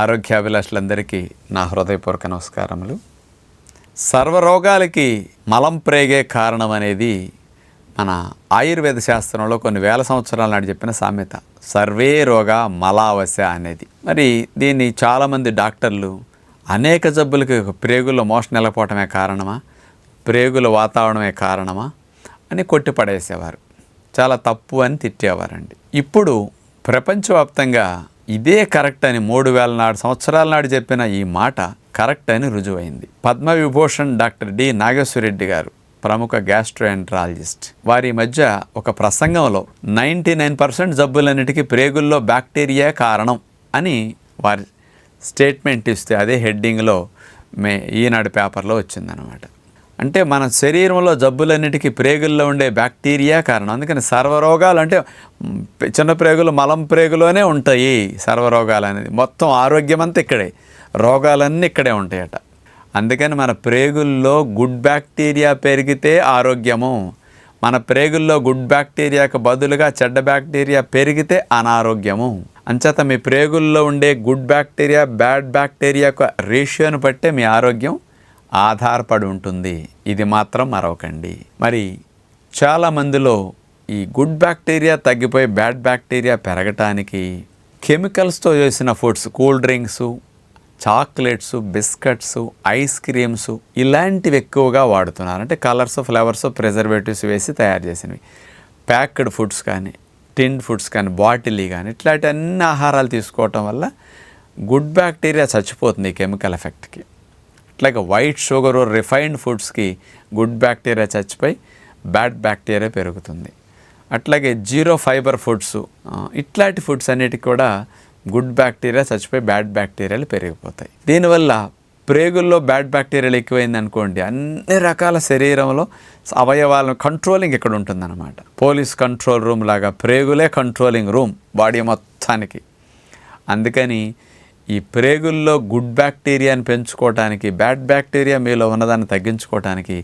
ఆరోగ్యాభిలాషులందరికీ నా హృదయపూర్వక నమస్కారములు. సర్వరోగాలకి మలం ప్రేగే కారణం అనేది మన ఆయుర్వేద శాస్త్రంలో కొన్ని వేల సంవత్సరాల నాడు చెప్పిన సామెత. సర్వే రోగ మలావశ అనేది. మరి దీన్ని చాలామంది డాక్టర్లు అనేక జబ్బులకి ప్రేగుల్లో మోషన్ నిలపోవటమే కారణమా? ప్రేగుల వాతావరణమే కారణమా? అని కొట్టిపడేసేవారు. చాలా తప్పు అని తిట్టేవారండి. ఇప్పుడు ప్రపంచవ్యాప్తంగా ఇదే కరెక్ట్ అని మూడు వేల నాడు సంవత్సరాల నాడు చెప్పిన ఈ మాట కరెక్ట్ అని రుజువైంది. పద్మవిభూషణ్ డాక్టర్ డి నాగేశ్వరరెడ్డి గారు ప్రముఖ గ్యాస్ట్రోఎంట్రాలజిస్ట్. వారి మధ్య ఒక ప్రసంగంలో నైంటీ నైన్ పర్సెంట్ జబ్బులన్నిటికీ ప్రేగుల్లో బ్యాక్టీరియా కారణం అని వారి స్టేట్మెంట్ ఇస్తే అదే హెడ్డింగ్లో మే ఈనాడు పేపర్లో వచ్చిందనమాట అంటే మన శరీరంలో జబ్బులన్నిటికీ ప్రేగుల్లో ఉండే బ్యాక్టీరియా కారణం. అందుకని సర్వరోగాలు అంటే చిన్న ప్రేగులు మలం ప్రేగులోనే ఉంటాయి సర్వరోగాలు అనేది. మొత్తం ఆరోగ్యం అంతా ఇక్కడే. రోగాలన్నీ ఇక్కడే ఉంటాయట. అందుకని మన ప్రేగుల్లో గుడ్ బ్యాక్టీరియా పెరిగితే ఆరోగ్యము. మన ప్రేగుల్లో గుడ్ బ్యాక్టీరియాకు బదులుగా చెడ్డ బ్యాక్టీరియా పెరిగితే అనారోగ్యము. అంచేత మీ ప్రేగుల్లో ఉండే గుడ్ బ్యాక్టీరియా బ్యాడ్ బ్యాక్టీరియా యొక్క రేషియోను బట్టే మీ ఆరోగ్యం ఆధారపడి ఉంటుంది. ఇది మాత్రం మరవకండి. మరి చాలా మందిలో ఈ గుడ్ బ్యాక్టీరియా తగ్గిపోయి బ్యాడ్ బ్యాక్టీరియా పెరగటానికి కెమికల్స్తో చేసిన foods cool drinks chocolates biscuits ice creams ఇలాంటివి ఎక్కువగా వాడుతున్నారు. అంటే కలర్స్ ఫ్లేవర్స్ ప్రిజర్వేటివ్స్ వేసి తయారు చేసినవి. ప్యాక్డ్ ఫుడ్స్ కానీ టిన్ ఫుడ్స్ కానీ బాటిల్ కానీ ఇట్లాంటి అన్ని ఆహారాలు తీసుకోవటం వల్ల గుడ్ బ్యాక్టీరియా చచ్చిపోతుంది ఈ కెమికల్ ఎఫెక్ట్కి. అట్లాగే వైట్ షుగర్ రిఫైన్డ్ ఫుడ్స్కి గుడ్ బ్యాక్టీరియా చచ్చిపోయి బ్యాడ్ బ్యాక్టీరియా పెరుగుతుంది. అట్లాగే జీరో ఫైబర్ ఫుడ్స్ ఇట్లాంటి ఫుడ్స్ అన్నిటికి కూడా గుడ్ బ్యాక్టీరియా చచ్చిపోయి బ్యాడ్ బ్యాక్టీరియాలు పెరిగిపోతాయి. దీనివల్ల ప్రేగుల్లో బ్యాడ్ బ్యాక్టీరియాలు ఎక్కువైంది అనుకోండి అన్ని రకాల శరీరంలో అవయవాలను కంట్రోలింగ్ ఇక్కడ ఉంటుందన్నమాట. పోలీస్ కంట్రోల్ రూమ్ లాగా ప్రేగులే కంట్రోలింగ్ రూమ్ బాడీ మొత్తానికి. అందుకని ఈ ప్రేగుల్లో గుడ్ బ్యాక్టీరియాని పెంచుకోవటానికి బ్యాడ్ బ్యాక్టీరియా మీలో ఉన్నదాన్ని తగ్గించుకోవటానికి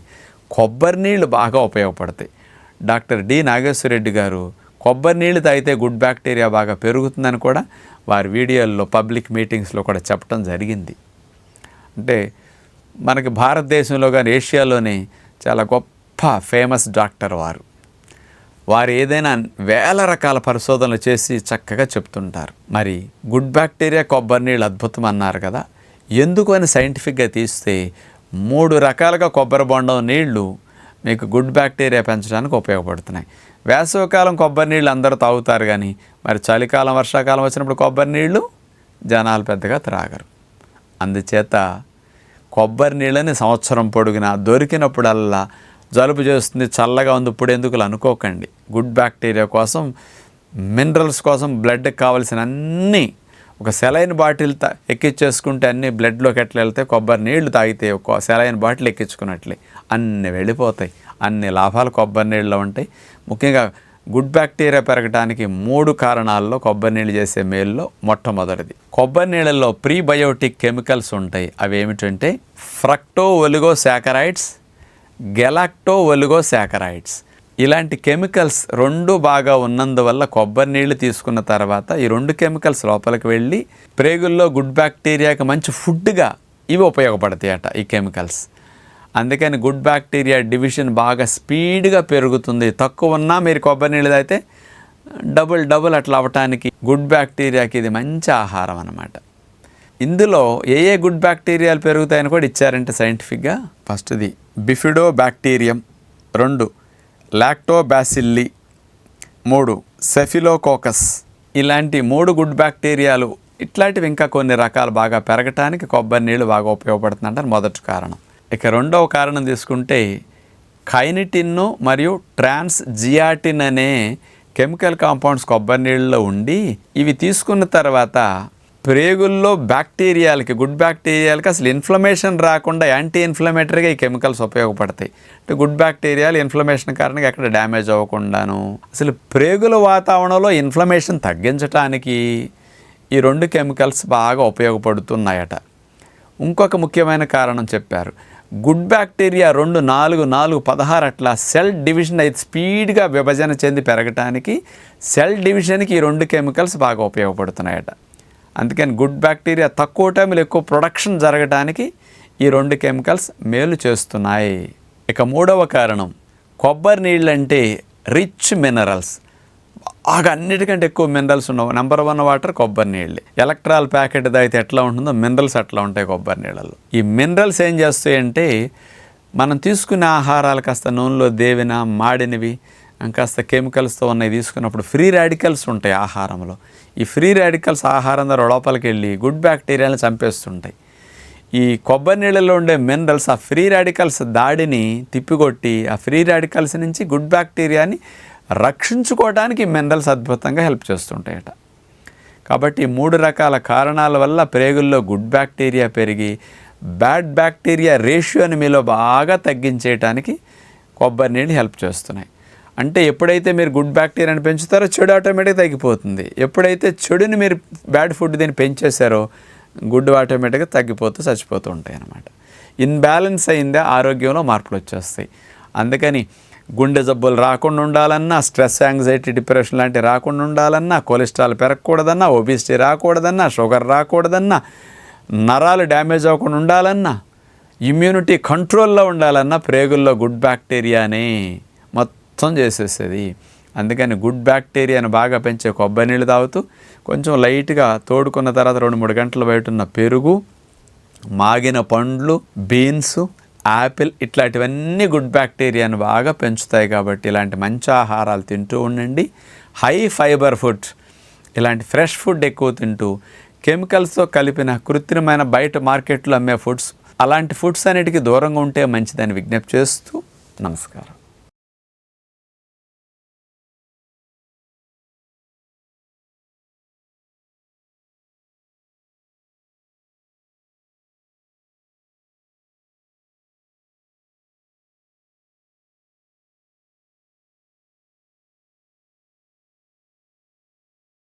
కొబ్బరి నీళ్ళు బాగా ఉపయోగపడతాయి. డాక్టర్ డి నాగేశ్వరరెడ్డి గారు కొబ్బరి నీళ్ళు తాగితే గుడ్ బ్యాక్టీరియా బాగా పెరుగుతుందని కూడా వారి వీడియోల్లో పబ్లిక్ మీటింగ్స్లో కూడా చెప్పడం జరిగింది. అంటే మనకి భారతదేశంలో కానీ ఏషియాలోని చాలా గొప్ప ఫేమస్ డాక్టర్ వారు. వారు ఏదైనా వేల రకాల పరిశోధనలు చేసి చక్కగా చెప్తుంటారు. మరి గుడ్ బ్యాక్టీరియా కొబ్బరి నీళ్ళు అద్భుతం అన్నారు కదా. ఎందుకు అని సైంటిఫిక్గా తీస్తే మూడు రకాలుగా కొబ్బరి బొండం నీళ్ళు మీకు గుడ్ బ్యాక్టీరియా పెంచడానికి ఉపయోగపడుతున్నాయి. వేసవికాలం కొబ్బరి నీళ్ళు అందరూ తాగుతారు కానీ మరి చలికాలం వర్షాకాలం వచ్చినప్పుడు కొబ్బరి నీళ్ళు జనాలు పెద్దగా త్రాగరు. అందుచేత కొబ్బరి నీళ్ళని సంవత్సరం పొడుగునా దొరికినప్పుడల్లా జలుబు చేస్తుంది చల్లగా ఉంది ఇప్పుడు ఎందుకు అనుకోకండి. గుడ్ బ్యాక్టీరియా కోసం మినరల్స్ కోసం బ్లడ్కి కావాల్సిన అన్నీ ఒక సెలైన్ బాటిల్ తా ఎక్కించేసుకుంటే అన్ని బ్లడ్లోకి ఎట్లా వెళ్తే కొబ్బరి నీళ్ళు తాగితే ఒక సెలైన్ బాటిల్ ఎక్కించుకున్నట్లే. అన్ని వెళ్ళిపోతాయి. అన్ని లాభాలు కొబ్బరి నీళ్ళలో ఉంటాయి. ముఖ్యంగా గుడ్ బ్యాక్టీరియా పెరగడానికి మూడు కారణాల్లో కొబ్బరి నీళ్ళు చేసే మేల్లో మొట్టమొదటిది. కొబ్బరి నీళ్ళల్లో ప్రీబయోటిక్ కెమికల్స్ ఉంటాయి. అవి ఏమిటంటే fructo oligo saccharides galacto oligo saccharides ఇలాంటి కెమికల్స్ రెండు బాగా ఉన్నందువల్ల కొబ్బరి నీళ్ళు తీసుకున్న తర్వాత ఈ రెండు కెమికల్స్ లోపలికి వెళ్ళి ప్రేగుల్లో గుడ్ బ్యాక్టీరియాకి మంచి ఫుడ్గా ఇవి ఉపయోగపడతాయి అట ఈ కెమికల్స్. అందుకని గుడ్ బ్యాక్టీరియా డివిజన్ బాగా స్పీడ్గా పెరుగుతుంది. తక్కువ ఉన్నా మీరు కొబ్బరి నీళ్ళు అయితే డబుల్ డబుల్ అట్లా అవ్వటానికి గుడ్ బ్యాక్టీరియాకి ఇది మంచి ఆహారం అన్నమాట. ఇందులో ఏ ఏ గుడ్ బ్యాక్టీరియాలు పెరుగుతాయని కూడా ఇచ్చారంటే సైంటిఫిక్గా. ఫస్ట్ది బిఫిడో బ్యాక్టీరియం రెండు లాక్టోబాసిల్లి మూడు సెఫిలోకోకస్. ఇలాంటి మూడు గుడ్ బ్యాక్టీరియాలు ఇట్లాంటివి ఇంకా కొన్ని రకాలు బాగా పెరగటానికి కొబ్బరి నీళ్ళు బాగా ఉపయోగపడుతుందంటారు మొదటి కారణం. ఇక రెండవ కారణం తీసుకుంటే కైనిటిన్ను మరియు ట్రాన్స్ జియాటిన్ అనే కెమికల్ కాంపౌండ్స్ కొబ్బరి నీళ్ళలో ఉండి ఇవి తీసుకున్న తర్వాత ప్రేగుల్లో బ్యాక్టీరియాలకి గుడ్ బ్యాక్టీరియాలకి అసలు ఇన్ఫ్లమేషన్ రాకుండా యాంటీ ఇన్ఫ్లమేటరీగా ఈ కెమికల్స్ ఉపయోగపడతాయి. అంటే గుడ్ బ్యాక్టీరియాలు ఇన్ఫ్లమేషన్ కారణంగా ఎక్కడ డ్యామేజ్ అవ్వకుండాను. అసలు ప్రేగుల వాతావరణంలో ఇన్ఫ్లమేషన్ తగ్గించడానికి ఈ రెండు కెమికల్స్ బాగా ఉపయోగపడుతున్నాయట. ఇంకొక ముఖ్యమైన కారణం చెప్పారు. గుడ్ బ్యాక్టీరియా రెండు నాలుగు నాలుగు పదహారు అట్లా సెల్ డివిజన్ అయితే స్పీడ్గా విభజన చెంది పెరగటానికి సెల్ డివిజన్కి ఈ రెండు కెమికల్స్ బాగా ఉపయోగపడుతున్నాయట. అందుకని గుడ్ బ్యాక్టీరియా తక్కువ టైంలో ఎక్కువ ప్రొడక్షన్ జరగడానికి ఈ రెండు కెమికల్స్ మేలు చేస్తున్నాయి. ఇక మూడవ కారణం కొబ్బరి నీళ్ళు అంటే రిచ్ మినరల్స్. బాగా అన్నిటికంటే ఎక్కువ మినరల్స్ ఉండవు నెంబర్ వన్ వాటర్ కొబ్బరి నీళ్ళు. ఎలక్ట్రాల్ ప్యాకెట్ అయితే ఎట్లా ఉంటుందో మినరల్స్ అట్లా ఉంటాయి కొబ్బరి నీళ్ళల్లో. ఈ మినరల్స్ ఏం చేస్తాయంటే మనం తీసుకునే ఆహారాలు కాస్త నూనెలో దేవిన మాడినవి కాస్త కెమికల్స్తో ఉన్నవి తీసుకున్నప్పుడు ఫ్రీ రాడికల్స్ ఉంటాయి ఆహారంలో. ఈ ఫ్రీ రాడికల్స్ ఆహారం ద్వారా లోపలికి వెళ్ళి గుడ్ బ్యాక్టీరియాలను చంపేస్తుంటాయి. ఈ కొబ్బరి నీళ్ళలో ఉండే మినరల్స్ ఆ ఫ్రీ రాడికల్స్ దాడిని తిప్పికొట్టి ఆ ఫ్రీ రాడికల్స్ నుంచి గుడ్ బ్యాక్టీరియాని రక్షించుకోవడానికి మినరల్స్ అద్భుతంగా హెల్ప్ చేస్తుంటాయట. కాబట్టి మూడు రకాల కారణాల వల్ల ప్రేగుల్లో గుడ్ బ్యాక్టీరియా పెరిగి బ్యాడ్ బ్యాక్టీరియా రేషియోని మీలో బాగా తగ్గించేయటానికి కొబ్బరి నీళ్ళు హెల్ప్ చేస్తున్నాయి. అంటే ఎప్పుడైతే మీరు గుడ్ బ్యాక్టీరియాని పెంచుతారో చెడు ఆటోమేటిక్గా తగ్గిపోతుంది. ఎప్పుడైతే చెడుని మీరు బ్యాడ్ ఫుడ్ దీన్ని పెంచేశారో గుడ్ ఆటోమేటిక్గా తగ్గిపోతూ చచ్చిపోతూ ఉంటాయి అన్నమాట ఇన్బ్యాలెన్స్ అయిందే ఆరోగ్యంలో మార్పులు వచ్చేస్తాయి. అందుకని గుండె జబ్బులు రాకుండా ఉండాలన్నా స్ట్రెస్ యాంగ్జైటీ డిప్రెషన్ లాంటివి రాకుండా ఉండాలన్నా కొలెస్ట్రాల్ పెరగకూడదన్నా ఒబిసిటీ రాకూడదన్నా షుగర్ రాకూడదన్నా నరాలు డ్యామేజ్ అవ్వకుండా ఉండాలన్నా ఇమ్యూనిటీ కంట్రోల్లో ఉండాలన్నా ప్రేగుల్లో గుడ్ బ్యాక్టీరియానే మొత్తం చేసేసేది. అందుకని గుడ్ బ్యాక్టీరియాను బాగా పెంచే కొబ్బరి నీళ్ళు తాగుతూ కొంచెం లైట్గా తోడుకున్న తర్వాత రెండు మూడు గంటలు బయట ఉన్న పెరుగు మాగిన పండ్లు బీన్స్ యాపిల్ ఇట్లాంటివన్నీ గుడ్ బ్యాక్టీరియాను బాగా పెంచుతాయి కాబట్టి ఇలాంటి మంచి ఆహారాలు తింటూ ఉండండి. హై ఫైబర్ ఫుడ్ ఇలాంటి ఫ్రెష్ ఫుడ్ ఎక్కువ తింటూ కెమికల్స్తో కలిపిన కృత్రిమైన బయట మార్కెట్లో అమ్మే ఫుడ్స్ అలాంటి ఫుడ్స్ అన్నిటికీ దూరంగా ఉంటే మంచిదని విజ్ఞప్తి చేస్తూ నమస్కారం.